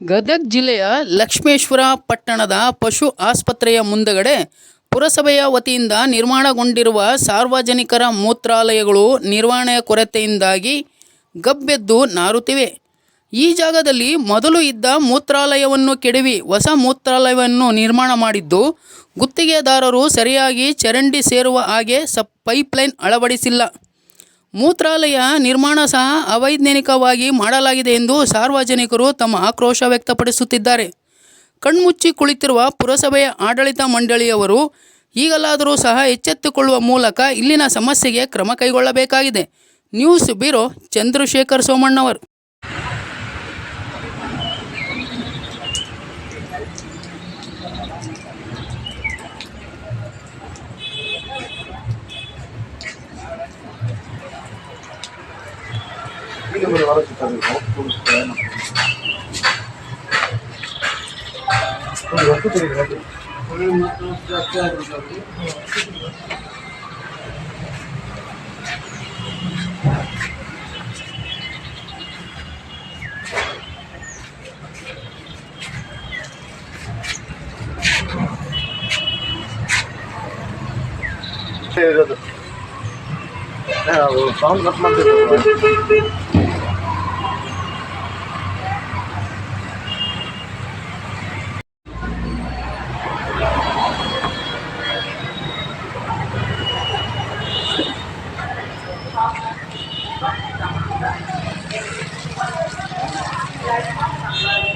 ಗದಗ ಜಿಲ್ಲೆಯ ಲಕ್ಷ್ಮೇಶ್ವರ ಪಟ್ಟಣದ ಪಶು ಆಸ್ಪತ್ರೆಯ ಮುಂದಗಡೆ ಪುರಸಭೆಯ ವತಿಯಿಂದ ನಿರ್ಮಾಣಗೊಂಡಿರುವ ಸಾರ್ವಜನಿಕರ ಮೂತ್ರಾಲಯಗಳು ನಿರ್ವಹಣೆಯ ಕೊರತೆಯಿಂದಾಗಿ ಗಬ್ಬೆದ್ದು ನಾರುತ್ತಿವೆ. ಈ ಜಾಗದಲ್ಲಿ ಮೊದಲು ಇದ್ದ ಮೂತ್ರಾಲಯವನ್ನು ಕೆಡವಿ ಹೊಸ ಮೂತ್ರಾಲಯವನ್ನು ನಿರ್ಮಾಣ ಮಾಡಿದ್ದು, ಗುತ್ತಿಗೆದಾರರು ಸರಿಯಾಗಿ ಚರಂಡಿ ಸೇರುವ ಹಾಗೆ ಸ ಪೈಪ್ಲೈನ್ ಅಳವಡಿಸಿಲ್ಲ. ಮೂತ್ರಾಲಯ ನಿರ್ಮಾಣ ಸಹ ಅವೈಜ್ಞಾನಿಕವಾಗಿ ಮಾಡಲಾಗಿದೆ ಎಂದು ಸಾರ್ವಜನಿಕರು ತಮ್ಮ ಆಕ್ರೋಶ ವ್ಯಕ್ತಪಡಿಸುತ್ತಿದ್ದಾರೆ. ಕಣ್ಮುಚ್ಚಿ ಕುಳಿತಿರುವ ಪುರಸಭೆಯ ಆಡಳಿತ ಮಂಡಳಿಯವರು ಈಗಲಾದರೂ ಸಹ ಎಚ್ಚೆತ್ತುಕೊಳ್ಳುವ ಮೂಲಕ ಇಲ್ಲಿನ ಸಮಸ್ಯೆಗೆ ಕ್ರಮ ಕೈಗೊಳ್ಳಬೇಕಾಗಿದೆ. ನ್ಯೂಸ್ ಬ್ಯೂರೋ ಚಂದ್ರಶೇಖರ್ ಸೋಮಣ್ಣವರ್ ಹಾಕಿ. ಇರೋದು ಸೌಂಡ್ ಕಟ್ ಮಾಡ್ತಿರ್ತಾರೆ Thank you.